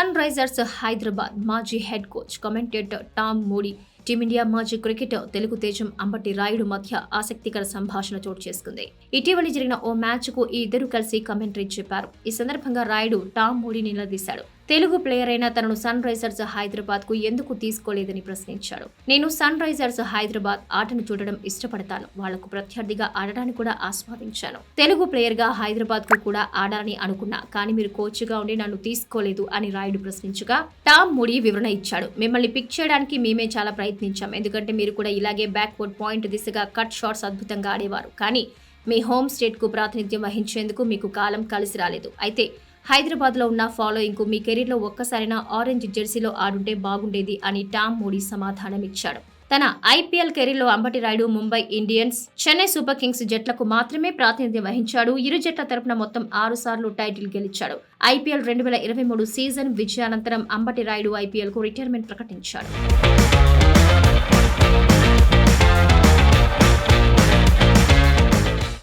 Risers Hyderabad మాజీ head coach commentator Tom Moody team India మాజీ cricketer Telugu తేజం అంబటి రాయుడు మధ్య ఆసక్తికర సంభాషణ చోటు చేసుకుంది. ఇటీవలి జరిగిన ఓ మ్యాచ్కు ఈ ఇద్దరు కలిసి కమెంటరీ చెప్పారు. ఈ సందర్భంగా రాయుడు టామ్ మూడీని నిలదీశాడు. తెలుగు ప్లేయర్ అయిన తనను సన్ రైజర్స్ హైదరాబాద్కు ఎందుకు తీసుకోలేదని ప్రశ్నించాడు. నేను సన్ రైజర్స్ హైదరాబాద్ ఆటను చూడడం ఇష్టపడతాను. వాళ్ళకు ప్రత్యర్థిగా ఆడటాన్ని కూడా ఆస్వాదించాను. తెలుగు ప్లేయర్గా హైదరాబాద్కు కూడా ఆడాలని అనుకున్నా కానీ మీరు కోచ్గా ఉండి నన్ను తీసుకోలేదు అని రాయుడు ప్రశ్నించగా టామ్ ముడి వివరణ ఇచ్చాడు. మిమ్మల్ని పిక్ చేయడానికి మేమే చాలా ప్రయత్నించాం. ఎందుకంటే మీరు కూడా ఇలాగే బ్యాక్వర్డ్ పాయింట్ దిశగా కట్ షాట్స్ అద్భుతంగా ఆడేవారు. కానీ మీ హోమ్ స్టేట్కు ప్రాతినిధ్యం వహించేందుకు మీకు కాలం కలిసి రాలేదు. అయితే హైదరాబాద్లో ఉన్న ఫాలోయింగ్కు మీ కెరీర్లో ఒక్కసారైనా ఆరెంజ్ జెర్సీలో ఆడుంటే బాగుండేది అని టామ్ మోడీ సమాధానం ఇచ్చాడు తన ఐపీఎల్ కెరీర్లో Ambati Rayudu Mumbai Indians Chennai super kings జట్లకు మాత్రమే ప్రాతినిధ్యం వహించాడు. ఇరు జట్ల తరపున మొత్తం ఆరు సార్లు టైటిల్ గెలిచాడు. ఐపీఎల్ రెండు వేల ఇరవై మూడు సీజన్ విజయానంతరం అంబటి రాయుడు ఐపీఎల్కు రిటైర్మెంట్ ప్రకటించాడు.